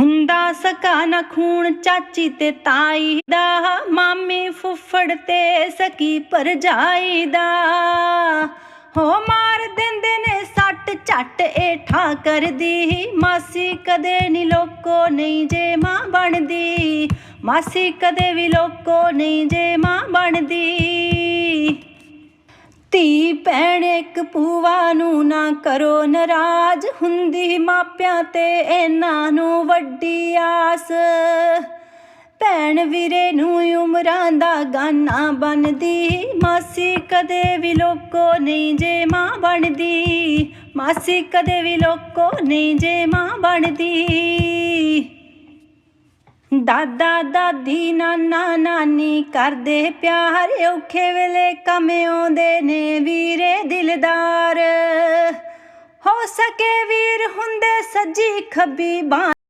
ਹੁੰਦਾ ਸਕਾ ਨਾ ਖੂਨ ਚਾਚੀ ਤੇ ਤਾਈ ਦਾ, ਮਾਮੀ ਫੁੱਫੜ ਤੇ ਸਕੀ ਭਰਜਾਈ ਦਾ। ਹੋ ਮਾਰ ਦਿੰਦੇ ਨੇ ਸੱਟ ਝੱਟ ਇਹ ਕਰਦੀ, ਮਾਸੀ ਕਦੇ ਨੀ ਲੋਕੋ ਨਹੀਂ ਜੇ ਮਾਂ ਬਣਦੀ। ਮਾਸੀ ਕਦੇ ਵੀ ਲੋਕੋ ਨਹੀਂ ਜੇ ਮਾਂ ਬਣ ਇੱਕ ਪੂਵਾ ਨੂੰ ਨਾ ਕਰੋ ਨਰਾਜ, ਹੁੰਦੀ ਮਾਪਿਆਂ ਤੇ ਇਹਨਾਂ ਨੂੰ ਵੱਡੀ ਆਸ। ਭੈਣ ਵੀਰੇ ਨੂੰ ਉਮਰਾਂ ਦਾ ਗਾਨਾ ਬਣਦੀ, ਮਾਸੀ ਕਦੇ ਵੀ ਲੋਕੋ ਨਹੀਂ ਜੇ ਮਾਂ ਬਣਦੀ। ਮਾਸੀ ਕਦੇ ਵੀ ਲੋਕੋ ਨਹੀਂ ਜੇ ਮਾਂ ਬਣਦੀ। ਦਾਦਾ ਦਾਦੀ ਨਾਨਾ ਨਾਨੀ ਕਰਦੇ ਪਿਆਰ, ਔਖੇ ਵੇਲੇ ਕੰਮ ਆਉਂਦੇ ਨੇ ਵੀਰੇ ਦਿਲਦਾਰ। ਹੋ ਸਕੇ ਵੀਰ ਹੁੰਦੇ ਸੱਜੀ ਖੱਬੀ ਬਾਂਹ।